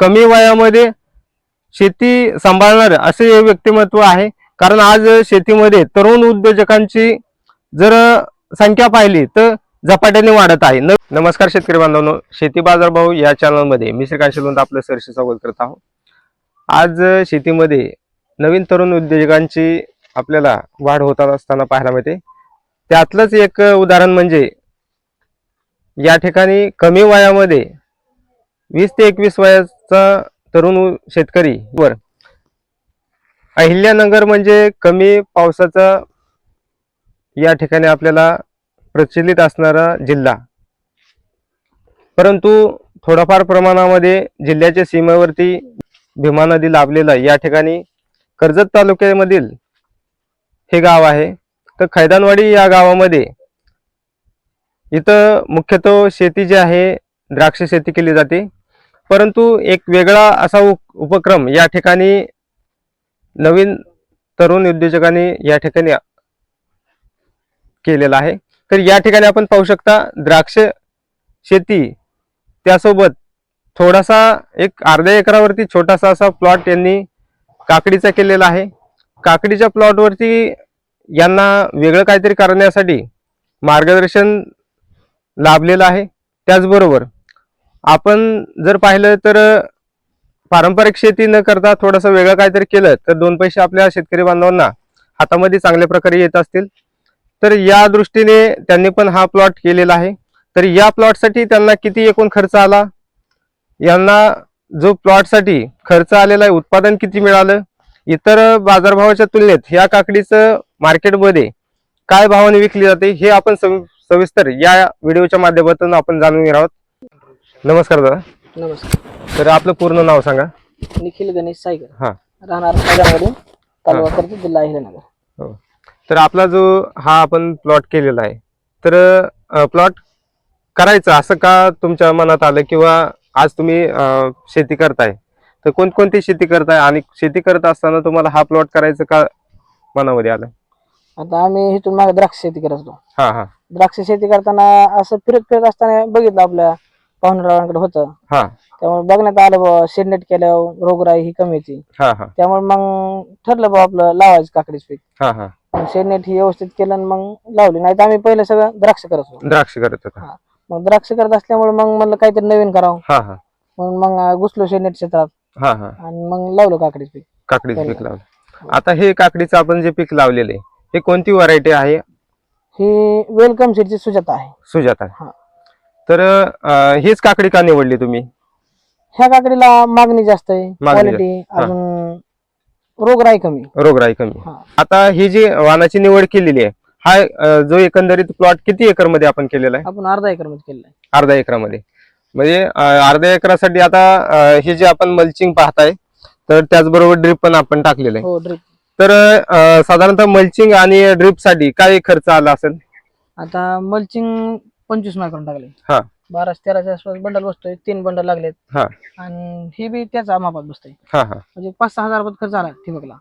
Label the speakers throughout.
Speaker 1: कमी वयामध्ये शेती सांभाळणारं असे हे व्यक्तिमत्व आहे. कारण आज शेतीमध्ये तरुण उद्योजकांची जर संख्या पाहिली तर झपाट्याने वाढत आहे. न- नमस्कार शेतकरी बांधवांनो. शेती बाजार भाऊ या चॅनलमध्ये मी श्रीकांत शिलवंत आपलं सरशी स्वागत करत आहोत आज शेतीमध्ये नवीन तरुण उद्योजकांची आपल्याला वाढ होत असताना पाहायला मिळते. त्यातलंच एक उदाहरण म्हणजे या ठिकाणी कमी वयामध्ये वीस ते एकवीस आजचा तरुण शेतकरी वर. अहिल्यानगर म्हणजे कमी पावसाचा या ठिकाणी आपल्याला प्रचलित असणारा जिल्हा. परंतु थोडाफार प्रमाणामध्ये जिल्ह्याच्या सीमेवरती भीमा नदी लाभलेला या ठिकाणी कर्जत तालुक्यामधील हे गाव आहे. तर खैदानवाडी या गावामध्ये इथं मुख्यतः शेती जी आहे द्राक्ष शेती केली जाते. परंतु एक वेगळा असा उप- उपक्रम या ठिकाणी नवीन तरुण उद्योजकांनी या ठिकाणी केलेला आहे. तर या ठिकाणी आपण पाहू शकता द्राक्ष शेती त्यासोबत थोडासा एक अर्ध्या एकरावरती छोटासा असा प्लॉट यांनी काकडीचा केलेला आहे. काकडीच्या प्लॉटवरती यांना वेगळं काहीतरी करण्यासाठी मार्गदर्शन लाभलेलं आहे. त्याचबरोबर आपण जर पाहिलं तर पारंपरिक शेती न करता थोडंसं वेगळं काहीतरी केलं तर दोन पैसे आपल्या शेतकरी बांधवांना हातामध्ये चांगल्या प्रकारे येत असतील. तर या दृष्टीने त्यांनी पण हा प्लॉट केलेला आहे. तर या प्लॉटसाठी त्यांना किती एकूण खर्च आला? यांना जो प्लॉटसाठी खर्च आलेला आहे उत्पादन किती मिळालं? इतर बाजारभावाच्या तुलनेत ह्या काकडीचं मार्केटमध्ये काय भावाने विकली जाते हे आपण सवि- सविस्तर या व्हिडिओच्या माध्यमातून आपण जाणून घेणार आहोत. नमस्कार दादा.
Speaker 2: नमस्कार.
Speaker 1: तर आपलं पूर्ण नाव सांगा.
Speaker 2: निखिल गणेश सायकर
Speaker 1: हा.
Speaker 2: राहणार तालुका जिल्हा अहिल्यानगर.
Speaker 1: हो. तर आपला जो हा आपण प्लॉट केलेला आहे तर प्लॉट करायचं असं का तुमच्या मनात आलं किंवा आज तुम्ही अं, शेती करताय? तर कोणकोणती शेती करताय आणि शेती करत असताना तुम्हाला हा प्लॉट करायचं का मनामध्ये आलं?
Speaker 2: आता आम्ही इथून मागे द्राक्ष शेती करत होतो
Speaker 1: हा हा.
Speaker 2: द्राक्ष शेती करताना असं फिरत फिरत असताना बघितलं आपल्या पाहुणरावांकडे होतं.
Speaker 1: हा.
Speaker 2: त्यामुळे बघण्यात आलं बाबा शेडनेट केल्यावर रोगराई ही कमी येते
Speaker 1: हा हा.
Speaker 2: त्यामुळे मग ठरलं बाबा आपलं लावायचं काकडीच पीक.
Speaker 1: हा हा.
Speaker 2: मग शेडनेट ही व्यवस्थित केलं आणि मग लावली. नाही तर आम्ही पहिलं सगळं द्राक्ष करत होतो.
Speaker 1: द्राक्ष करत होता.
Speaker 2: मग द्राक्ष करत असल्यामुळे मग म्हणलं काहीतरी नवीन करावं.
Speaker 1: हा हा.
Speaker 2: म्हणून मग घुसलो शेडनेट क्षेत्रात.
Speaker 1: हा हा.
Speaker 2: आणि मग लावलं काकडीच पीक.
Speaker 1: काकडीचं पीक. लावलं. आता हे काकडीचं आपण जे पीक लावलेलं आहे हे कोणती व्हरायटी आहे?
Speaker 2: ही वेलकम सीडची सुजाता आहे.
Speaker 1: सुजाता
Speaker 2: हा.
Speaker 1: तर अं, हीच काकडी का निवडली तुम्ही?
Speaker 2: ह्या काकडीला मागणी जास्त आहे.
Speaker 1: मागणी
Speaker 2: क्वालिटी
Speaker 1: हा.
Speaker 2: अजून रोगराई कमी.
Speaker 1: रोगराई कमी.
Speaker 2: हा.
Speaker 1: आता ही जी वाणाची निवड केलेली आहे हा अं, जो एकंदरीत प्लॉट किती एकरमध्ये आपण केलेला आहे?
Speaker 2: आपण अर्धा एकरमध्ये केलेला आहे.
Speaker 1: अर्धा एकरामध्ये. म्हणजे अं, अर्ध्या एकरासाठी आता अं, हे जे आपण मल्चिंग पाहताय तर त्याचबरोबर ड्रिप पण आपण टाकलेलं आहे.
Speaker 2: हो ड्रिप
Speaker 1: तर अं, साधारणतः मल्चिंग आणि ड्रिपसाठी काय खर्च आला असेल?
Speaker 2: आता मल्चिंग पंचवीस मायक्रोन टाकले.
Speaker 1: हा.
Speaker 2: बाराशे तेराच्या आसपास बंडल बसतोय तीन बंडल लागलेत.
Speaker 1: हा.
Speaker 2: आणि हे बी त्याच मापात बसतोय.
Speaker 1: हा हा.
Speaker 2: म्हणजे पाच सहा हजार रुपये खर्च आला ठिबकला.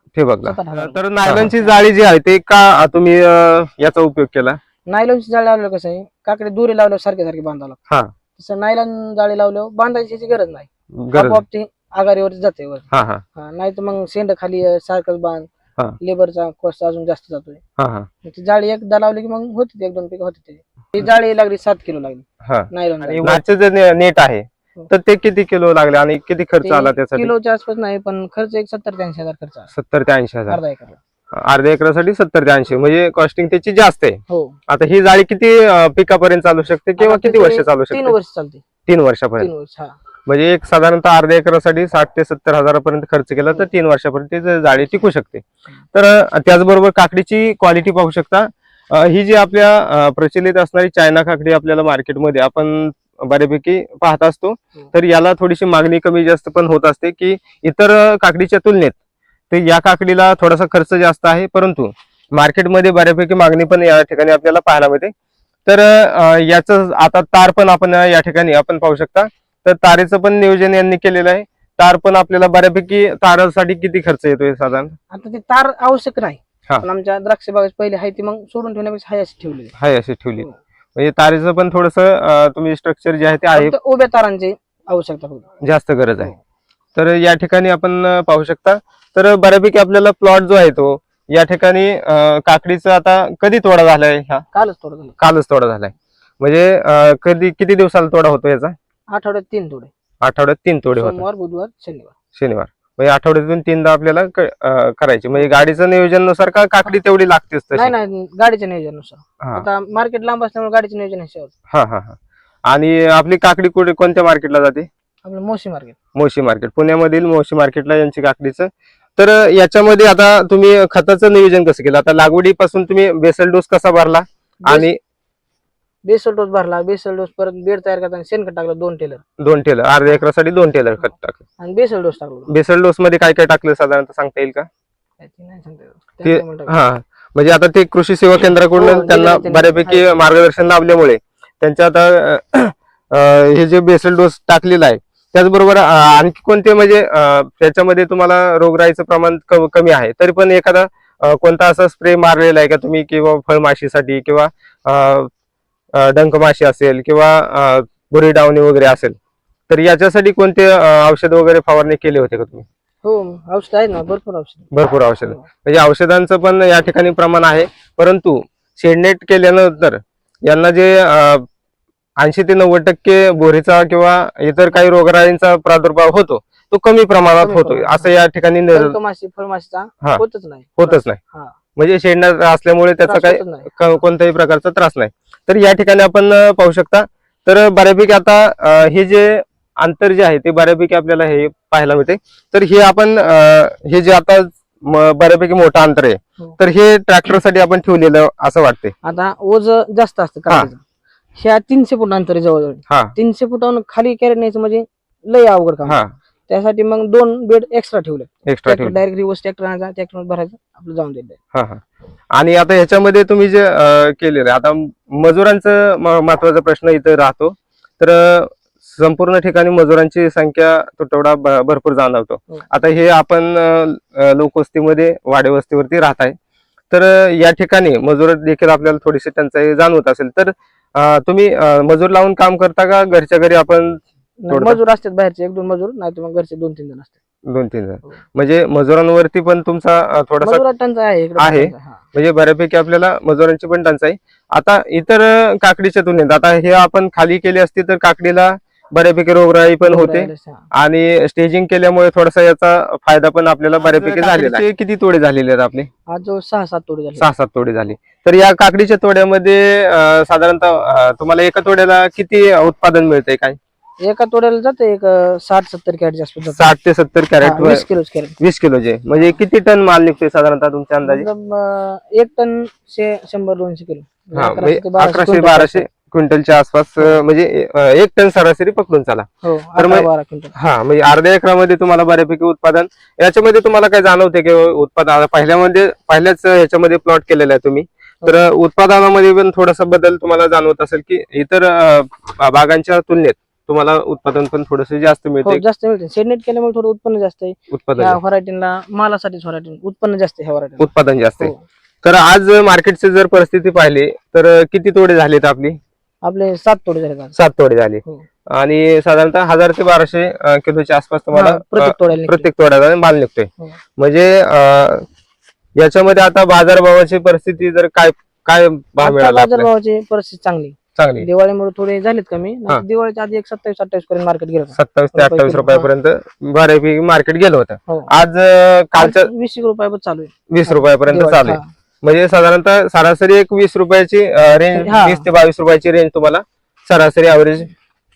Speaker 2: सात आठ हजार.
Speaker 1: तर नायलॉनची जाळी जी आहे ते का तुम्ही अं, याचा उपयोग केला?
Speaker 2: नायलॉनची जाळी लावलं कसं आहे काकडे दुरी लावल्यावर सारखे सारखे बांधावं लागतं.
Speaker 1: हा.
Speaker 2: तसं नायलॉन जाळी लावल्यावर बांधायची याची गरज नाही.
Speaker 1: गरज
Speaker 2: आपोआप ती आघाडीवर जाते वर.
Speaker 1: हा हा.
Speaker 2: नाही तर मग शेंड खाली आहे, सारखंच बांध.
Speaker 1: हा.
Speaker 2: लेबरचा कॉस्ट अजून जास्त जातोय.
Speaker 1: हा हा.
Speaker 2: मग ती जाळी एकदा लावली की मग होती एक दोन पीक होती ती. ती जाळी लागली सात किलो लागली.
Speaker 1: हा.
Speaker 2: नायलॉन
Speaker 1: आणि वरचं जे ने- नेट आहे
Speaker 2: हो.
Speaker 1: तर ते किती किलो लागले आणि किती खर्च आला त्यासाठी?
Speaker 2: किलोच्या आसपास नाही पण खर्च एक सत्तर ते ऐंशी हजार खर्च आला.
Speaker 1: सत्तर ते ऐंशी हजार.
Speaker 2: अर्धा एकर.
Speaker 1: अर्ध्या एकरासाठी सत्तर ते ऐंशी. म्हणजे कॉस्टिंग त्याची जास्त आहे.
Speaker 2: हो.
Speaker 1: आता ही जाळी किती अं, पिकापर्यंत चालू शकते किंवा
Speaker 2: आता
Speaker 1: किती
Speaker 2: त्याचे
Speaker 1: वर्ष चालू
Speaker 2: तीन
Speaker 1: शकते
Speaker 2: वर्ष चालते.
Speaker 1: तीन वर्षापर्यंत.
Speaker 2: तीन वर्ष हा.
Speaker 1: म्हणजे एक साधारणतः अर्ध्या एकरासाठी साठ ते सत्तर हजारापर्यंत खर्च केला तर तीन वर्षापर्यंत जाळी टिकू शकते. तर त्याचबरोबर काकडीची क्वालिटी पाहू शकता. ही जी आपल्या प्रचलित असणारी चायना काकडी आपल्याला मार्केटमध्ये आपण बऱ्यापैकी पाहत असतो. तर याला थोडीशी मागणी कमी जास्त पण होत असते की इतर काकडीच्या तुलनेत तर या काकडीला थोडासा खर्च जास्त आहे. परंतु मार्केटमध्ये बऱ्यापैकी मागणी पण या ठिकाणी आपल्याला पाहायला मिळते. तर याचं आता तार पण आपण या ठिकाणी आपण पाहू शकता. तर तारेचं पण नियोजन यांनी केलेलं आहे. तार पण आपल्याला बऱ्यापैकी तारासाठी किती खर्च येतोय साधारण?
Speaker 2: आता ती तार आवश्यक नाही.
Speaker 1: हा.
Speaker 2: पण आमच्या द्राक्ष बागेत पहिले आहे ती मग सोडून ठेवण्यापेक्षा हाय अशी ठेवली
Speaker 1: हाय अशी ठेवली.
Speaker 2: हो.
Speaker 1: म्हणजे तारेचं पण थोडस तुम्ही स्ट्रक्चर जे आहे ते आहे.
Speaker 2: फक्त उभ्या तारांची आवश्यकता फक्त
Speaker 1: जास्त गरज आहे. तर या ठिकाणी आपण अं, पाहू शकता. तर बऱ्यापैकी आपल्याला प्लॉट जो आहे तो या ठिकाणी अं, काकडीचा आता कधी तोडा झालाय हा
Speaker 2: कालच थोडं झालं.
Speaker 1: कालच तोडा झालाय. म्हणजे अं, कधी किती दिवसाला तोडा होतो याचा?
Speaker 2: आठवड्यात तीन थोडे
Speaker 1: आठवड्यात तीन तोडे होतात.
Speaker 2: सोमवार बुधवार शनिवार.
Speaker 1: शनिवार. म्हणजे आठवड्यातून तीनदा आपल्याला क- अं, करायचे. म्हणजे गाडीचं नियोजनानुसार का काकडी तेवढी लागतेच तशी?
Speaker 2: नाही गाडीच्या नियोजनानुसार.
Speaker 1: हा.
Speaker 2: आता मार्केट लांब असल्यामुळे गाडीचं नियोजन
Speaker 1: हा हा हा. आणि आपली काकडी कुठे कोणत्या मार्केटला जाते?
Speaker 2: आपलं मोशी मार्केट
Speaker 1: मोशी मार्केट पुण्यामधील मोशी मार्केटला यांची काकडीचं. तर अं, याच्यामध्ये आता तुम्ही खताचं नियोजन कसं केलं? आता लागवडीपासून तुम्ही बेसल डोस कसा भरला? आणि
Speaker 2: बेसल डोस भरला बेसल डोस परत बेड तयार करताना शेणखत टाकलं दोन टेलर
Speaker 1: दोन टेलर अर्ध्या एकरासाठी दोन टेलर खत टाकलं
Speaker 2: आणि बेसल डोस टाकलो
Speaker 1: बेसल डोस मध्ये काय काय टाकलं साधारणतः सांगता येईल का
Speaker 2: ते नाही सांगता येत.
Speaker 1: ते
Speaker 2: त्यामुळे म्हणतात.
Speaker 1: हा म्हणजे आता ते कृषी सेवा केंद्राकडून
Speaker 2: हो,
Speaker 1: त्यांना. बऱ्यापैकी मार्गदर्शन लाभल्यामुळे त्यांच्या आता अं, अं, हे जे बेसल डोस टाकलेला आहे त्याचबरोबर अं, आणखी कोणते म्हणजे अं, त्याच्यामध्ये तुम्हाला रोगराईचं प्रमाण क- कमी आहे तरी पण एखादा अं, कोणता असा स्प्रे मारलेला आहे का तुम्ही किंवा फळमाशीसाठी किंवा अं, डंकमाशी असेल किंवा बुरी डावणी वगैरे असेल तर याच्यासाठी कोणते औषध वगैरे फवारणी केले होते का तुम्ही
Speaker 2: हो औषध आहेत ना भरपूर औषध
Speaker 1: भरपूर औषध. म्हणजे औषधांचं पण या ठिकाणी प्रमाण आहे परंतु शेडनेट केल्यानंतर यांना जे ऐंशी ते नव्वद टक्के बोरीचा किंवा इतर काही रोगराईंचा प्रादुर्भाव होतो तो कमी प्रमाणात होतो. असं या ठिकाणी.
Speaker 2: होतच नाही
Speaker 1: होतच नाही. म्हणजे शेडनेट असल्यामुळे त्याचा काही कोणत्याही प्रकारचा त्रास नाही तर या ठिकाणी आपण पाहू शकता. तर बऱ्यापैकी आता हे जे अंतर जे आहे ते बऱ्यापैकी आपल्याला हे पाहायला मिळते. तर हे आपण हे जे आता बऱ्यापैकी मोठं अंतर आहे
Speaker 2: हो.
Speaker 1: तर हे ट्रॅक्टरसाठी आपण ठेवलेलं असं वाटते
Speaker 2: आता ओझ जास्त असतं ह्या तीनशे फूट अंतर जवळजवळ. तीनशे फुटावरून खाली कॅरेट न्यायचं म्हणजे लय अवघड काम
Speaker 1: हा.
Speaker 2: त्यासाठी मग दोन बेड एक्स्ट्रा ठेवले
Speaker 1: एक्स्ट्रा
Speaker 2: डायरेक्ट रिवर्स ट्रॅक्टर आणायचा ट्रॅक्टर भरायचं आपलं जाऊन
Speaker 1: हा. आणि आता ह्याच्यामध्ये तुम्ही जे केलेलं आता मजुरांचं महत्त्वाचा प्रश्न इथं राहतो. तर संपूर्ण ठिकाणी मजुरांची संख्या तुटवडा भरपूर जाणवतो.
Speaker 2: हो.
Speaker 1: आता हे आपण लोकवस्तीमध्ये वाडे वस्तीवरती राहत आहे तर या ठिकाणी मजूर देखील आपल्याला थोडीशी टंचाई जाणवत असेल. तर तुम्ही मजूर लावून काम करता का? घरच्या घरी आपण.
Speaker 2: मजूर असतात बाहेरचे एक दोन मजूर नाही तर मग घरचे दोन तीन जण असतात.
Speaker 1: दोन तीन जण
Speaker 2: हो.
Speaker 1: म्हणजे मजुरांवरती पण तुमचा थोडासा
Speaker 2: टंचाई आहे इकडे
Speaker 1: आहे.
Speaker 2: टंचाई, हा.
Speaker 1: म्हणजे बऱ्यापैकी आपल्याला मजुरांची पण टंचाई आता इतर काकडीच्या तुलनेत आता हे आपण खाली केली असती तर काकडीला बऱ्यापैकी रोगराई पण होते
Speaker 2: हा.
Speaker 1: आणि स्टेजिंग केल्यामुळे थोडासा याचा फायदा पण आपल्याला बऱ्यापैकी झालेला आहे किती तोडे झालेले आहेत आपले
Speaker 2: आज सहा सात तोडे झाले
Speaker 1: सहा सात तोडे झाले तर या काकडीच्या तोड्यामध्ये अं, साधारणतः अं, तुम्हाला एका तोड्याला किती उत्पादन मिळतंय काय
Speaker 2: एका तोड्याला जाते एक साठ सत्तर कॅरेट जास्त जातं.
Speaker 1: साठ ते सत्तर
Speaker 2: हा,
Speaker 1: कॅरेट
Speaker 2: वीस किलोच कॅरेट
Speaker 1: वीस किलोचे म्हणजे किती टन माल निघतोय साधारणतः तुमच्या अंदाजे?
Speaker 2: मतलब, अं, एक टन शे शंभर दोनशे किलो.
Speaker 1: हा
Speaker 2: अकराशे
Speaker 1: म्हणजे
Speaker 2: ते बाराशे
Speaker 1: अकराशे
Speaker 2: क्विंटल
Speaker 1: बाराशे क्विंटलच्या आसपास अं, म्हणजे अं, एक टन सरासरी पकडून चाला.
Speaker 2: हो अकरा बारा क्विंटल.
Speaker 1: हा म्हणजे अर्ध्या एकरामध्ये तुम्हाला बऱ्यापैकी उत्पादन याच्यामध्ये तुम्हाला काय जाणवते की उत्पादन आता पहिल्यामध्ये पहिल्याच ह्याच्यामध्ये प्लॉट केलेला आहे तुम्ही. तर उत्पादनामध्ये पण थोडासा बदल तुम्हाला जाणवत असेल की इतर अं, बा- बागांच्या तुलनेत. तुम्हाला उत्पादन पण थोडस जास्त
Speaker 2: हो
Speaker 1: मिळते
Speaker 2: जास्त मिळते शेडनेट केल्यामुळे थोडं उत्पन्न जास्त आहे.
Speaker 1: उत्पादन
Speaker 2: व्हरायटीला मालासाठीच व्हरायटी उत्पन्न जास्त आहे ह्या व्हरायटी
Speaker 1: उत्पादन जास्त आहे.
Speaker 2: हो.
Speaker 1: तर आज मार्केटची जर परिस्थिती पाहिली तर किती तोडे झालेत आपली?
Speaker 2: आपले सात तोडे झाले आज.
Speaker 1: सात तोडे झाले.
Speaker 2: हो.
Speaker 1: आणि साधारणतः हजार ते बाराशे अं, किलोच्या आसपास तुम्हाला
Speaker 2: हा, प्रत्येक तोड्याला निघते.
Speaker 1: प्रत्येक तोड्याला माल निघतोय.
Speaker 2: हो.
Speaker 1: म्हणजे अं, याच्यामध्ये आता बाजारभावाची परिस्थिती जर काय काय भाव
Speaker 2: आता
Speaker 1: मिळाला आपल्याला?
Speaker 2: बाजारभावाची परिस्थिती चांगली.
Speaker 1: चांगली
Speaker 2: दिवाळीमुळे थोडे झालेत कमी
Speaker 1: हा.
Speaker 2: दिवाळीच्या आधी एक सत्तावीस अठ्ठावीस पर्यंत मार्केट गेलं होतं.
Speaker 1: सत्तावीस ते
Speaker 2: रुपये
Speaker 1: अठ्ठावीस. रुपयापर्यंत बऱ्यापैकी मार्केट गेलं होतं
Speaker 2: हो
Speaker 1: आज अं, कालच्या
Speaker 2: आज वीस एक रुपयावर चालू आहे
Speaker 1: वीस रुपयापर्यंत
Speaker 2: दिवाळी,
Speaker 1: चालू आहे
Speaker 2: हा.
Speaker 1: म्हणजे साधारणतः सरासरी एक वीस रुपयाची रेंज
Speaker 2: हा.
Speaker 1: वीस ते बावीस रुपयाची रेंज तुम्हाला सरासरी ऍव्हरेज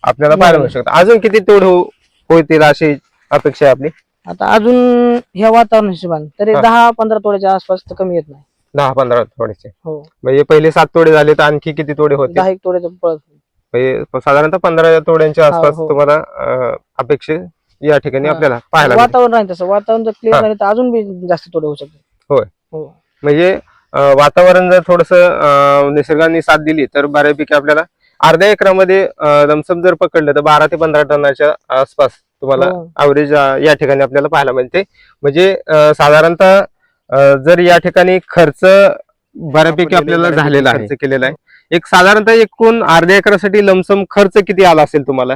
Speaker 1: आपल्याला पाहायला मिळू शकतं अजून किती तोड हो- होतील अशी अपेक्षा आहे आपली
Speaker 2: आता अजून ह्या वातावरण हिशोबाने तरी
Speaker 1: हा.
Speaker 2: दहा पंधरा तोड्याच्या आसपास तर कमी येत नाही
Speaker 1: दहा पंधरा तोड्याचे
Speaker 2: हो
Speaker 1: म्हणजे पहिले सात तोडे झाले तर आणखी किती तोडे होते
Speaker 2: दहा एक तोड्याचं पळत
Speaker 1: म्हणजे साधारणतः पंधरा तोड्यांच्या
Speaker 2: हा,
Speaker 1: आसपास
Speaker 2: हो.
Speaker 1: तुम्हाला अं, अपेक्षित या ठिकाणी
Speaker 2: हा.
Speaker 1: आपल्याला पाहायला.
Speaker 2: वातावरण आहे तसं वातावरण जर
Speaker 1: हा.
Speaker 2: क्लिअर झालं तर अजून बी जास्त तोडे होऊ शकते
Speaker 1: होय.
Speaker 2: हो
Speaker 1: म्हणजे अं, वातावरण जर थोडस निसर्गाने साथ दिली तर बऱ्यापैकी आपल्याला अर्ध्या एकरामध्ये अं, लमसम जर पकडलं तर बारा ते पंधरा टनाच्या आसपास तुम्हाला
Speaker 2: हो.
Speaker 1: अवरेज या ठिकाणी आपल्याला पाहायला मिळते म्हणजे अं, साधारणतः जर या ठिकाणी खर्च बऱ्यापैकी आपल्याला झालेला आहे. खर्च केलेला आहे. एक साधारणतः एकूण अर्ध्या एकरासाठी लमसम खर्च किती आला असेल तुम्हाला?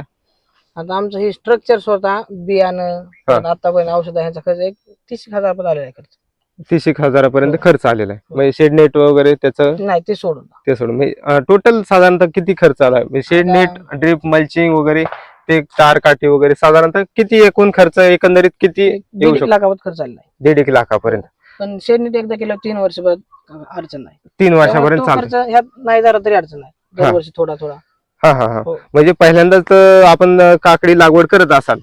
Speaker 2: आता आमचं हे स्ट्रक्चर स्वतः बियाणं आतापर्यंत औषध ह्याचा खर्च एक तीस एक हजार आलेला आहे खर्च.
Speaker 1: तीस एक हजारापर्यंत
Speaker 2: हो.
Speaker 1: खर्च आलेला आहे. म्हणजे शेड नेट वगैरे त्याचं
Speaker 2: नाही ते सोडून
Speaker 1: ते सोडून. म्हणजे टोटल साधारणतः किती खर्च आला म्हणजे शेड नेट ड्रिप मल्चिंग वगैरे ते तार काठी वगैरे साधारणतः किती एकूण खर्च एकंदरीत किती येऊ शकतो?
Speaker 2: खर्च आलेला आहे.
Speaker 1: दीड एक लाखापर्यंत.
Speaker 2: पण शेडनीट एकदा केलं तीन वर्ष अडचण नाही.
Speaker 1: तीन
Speaker 2: त्यामुळे
Speaker 1: वर्षापर्यंत
Speaker 2: तो
Speaker 1: चालतं
Speaker 2: खर्च ह्यात नाही झाला तरी अडचण नाही. दरवर्षी थोडा थोडा.
Speaker 1: हा हा हा.
Speaker 2: हो.
Speaker 1: म्हणजे पहिल्यांदाच अं, आपण अं, काकडी लागवड करत असाल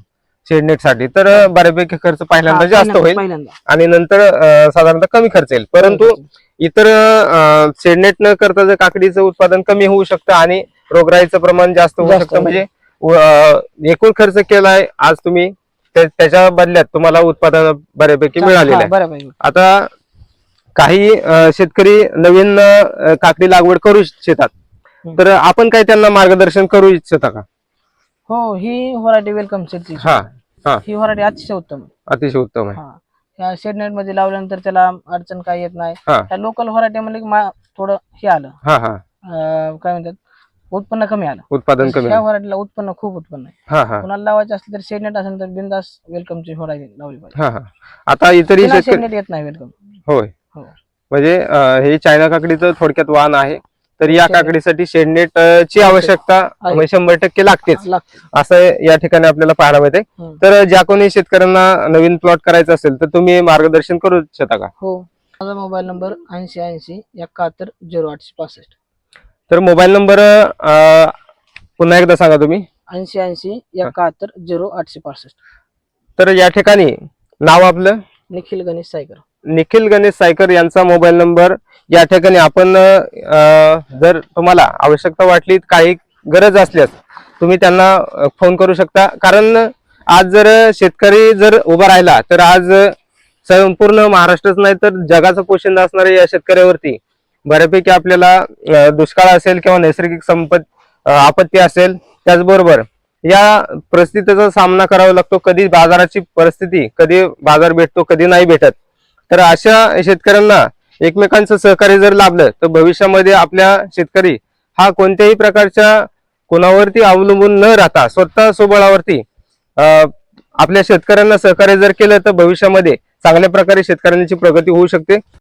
Speaker 1: शेडनेटसाठी तर अं, बऱ्यापैकी खर्च पहिल्यांदा जास्त
Speaker 2: पहिल्यांदा-
Speaker 1: होईल
Speaker 2: पहिल्यांदा.
Speaker 1: आणि नंतर अं, साधारणतः कमी खर्च येईल. परंतु इतर शेडनेट न करता जर काकडीचं उत्पादन कमी होऊ शकतं आणि रोगराईचं प्रमाण जास्त होऊ
Speaker 2: जास्त
Speaker 1: शकतं
Speaker 2: होईल.
Speaker 1: म्हणजे अं, एकूण खर्च केलाय आज तुम्ही त्या- त्याच्या बदल्यात तुम्हाला उत्पादन बऱ्यापैकी मिळालेलं आहे. आता काही अं, शेतकरी नवीन अं, काकडी लागवड करू इच्छितात.
Speaker 2: हम्म.
Speaker 1: तर आपण काय त्यांना मार्गदर्शन करू इच्छिता का?
Speaker 2: हो ही व्हरायटी वेलकम सेटची
Speaker 1: हा हा.
Speaker 2: ही व्हरायटी अतिशय उत्तम आहे.
Speaker 1: अतिशय उत्तम आहे.
Speaker 2: हा. ह्या शेडनेटमध्ये लावल्यानंतर त्याला अडचण काही येत नाही.
Speaker 1: हा.
Speaker 2: त्या लोकल व्हरायटी मध्ये मा- थोडं हे आलं.
Speaker 1: हा हा.
Speaker 2: अं, काय म्हणतात? उत्पन्न कमी आलं.
Speaker 1: उत्पादन कमी.
Speaker 2: ह्या. व्हरायटीला उत्पन्न खूप उत्पन्न आहे.
Speaker 1: हा हा.
Speaker 2: कुणाला लावायचं असलं तर शेडनेट असेल तर बिंदास वेलकमची व्हरायटी लावली पाहिजे.
Speaker 1: हा हा. आता इतरही
Speaker 2: शेडनेट येत नाही वेलकम
Speaker 1: होय.
Speaker 2: हो.
Speaker 1: म्हणजे अं, हे चायना काकडीचं थोडक्यात वाहन आहे. तर या
Speaker 2: शेडनेट.
Speaker 1: काकडीसाठी शेडनेट अं, ची आवश्यकता म्हणजे शंभर टक्के लागतेच.
Speaker 2: लागते.
Speaker 1: असं या ठिकाणी आपल्याला पाहायला मिळते
Speaker 2: हम्म.
Speaker 1: तर ज्या कोणी शेतकऱ्यांना नवीन प्लॉट करायचा असेल तर तुम्ही मार्गदर्शन करू शकता का?
Speaker 2: हो. माझा मोबाईल नंबर ऐंशी ऐंशी एकाहत्तर झिरो आठशे पासष्ट.
Speaker 1: तर मोबाईल नंबर पुन्हा एकदा सांगा तुम्ही.
Speaker 2: ऐंशी ऐंशी एकाहत्तर झिरो आठशे पासष्ट.
Speaker 1: तर या ठिकाणी नाव आपलं?
Speaker 2: निखिल गणेश सायकर.
Speaker 1: निखिल गणेश सायकर यांचा मोबाईल नंबर. या ठिकाणी आपण अं, जर तुम्हाला आवश्यकता वाटली काही गरज असल्यास तुम्ही त्यांना अं, फोन करू शकता. कारण आज जर शेतकरी जर उभा राहिला तर आज संपूर्ण महाराष्ट्रच नाही तर जगाचं पोषण असणाऱ्या या शेतकऱ्यावरती बऱ्यापैकी आपल्याला दुष्काळ असेल किंवा नैसर्गिक संपत आपत्ती असेल त्याचबरोबर या परिस्थितीचा सामना करावा लागतो. कधी बाजाराची परिस्थिती कधी बाजार भेटतो कधी नाही भेटत. तर अशा शेतकऱ्यांना एकमेकांचं सहकार्य जर लाभलं तर भविष्यामध्ये आपल्या शेतकरी हा कोणत्याही प्रकारच्या कोणावरती अवलंबून न राहता स्वतः स्वबळावरती आपल्या शेतकऱ्यांना सहकार्य जर केलं तर भविष्यामध्ये चांगल्या प्रकारे शेतकऱ्यांची प्रगती होऊ शकते.